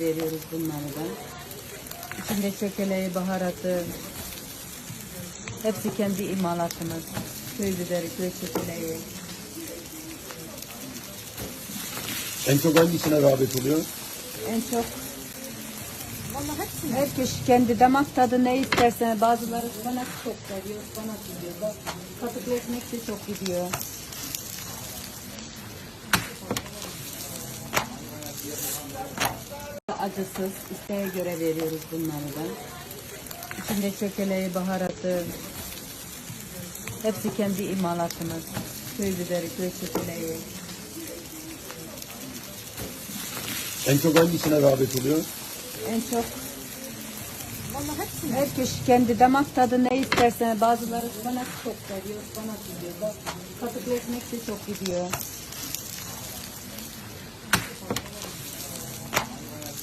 veriyoruz bunları da. İçinde çökeleği, baharatı, hepsi kendi imalatımız. Köy biberi, köy çökeleği. En çok hangisine rağbet oluyor? En çok Herkes kendi damak tadı ne isterse bazıları ıspanak çok seviyor, ıspanak gidiyor. Katıklı ekmek de çok gidiyor. Acısız, isteğe göre veriyoruz bunları da. İçinde çökeleği, baharatı, hepsi kendi imalatımız. Köy biberi, köy çökeleği. En çok hangisine rağbet oluyor? En çok Herkes kendi damak tadı ne isterse bazıları ıspanak çok seviyor, ıspanak gidiyor. Katıklı ekmek de çok gidiyor.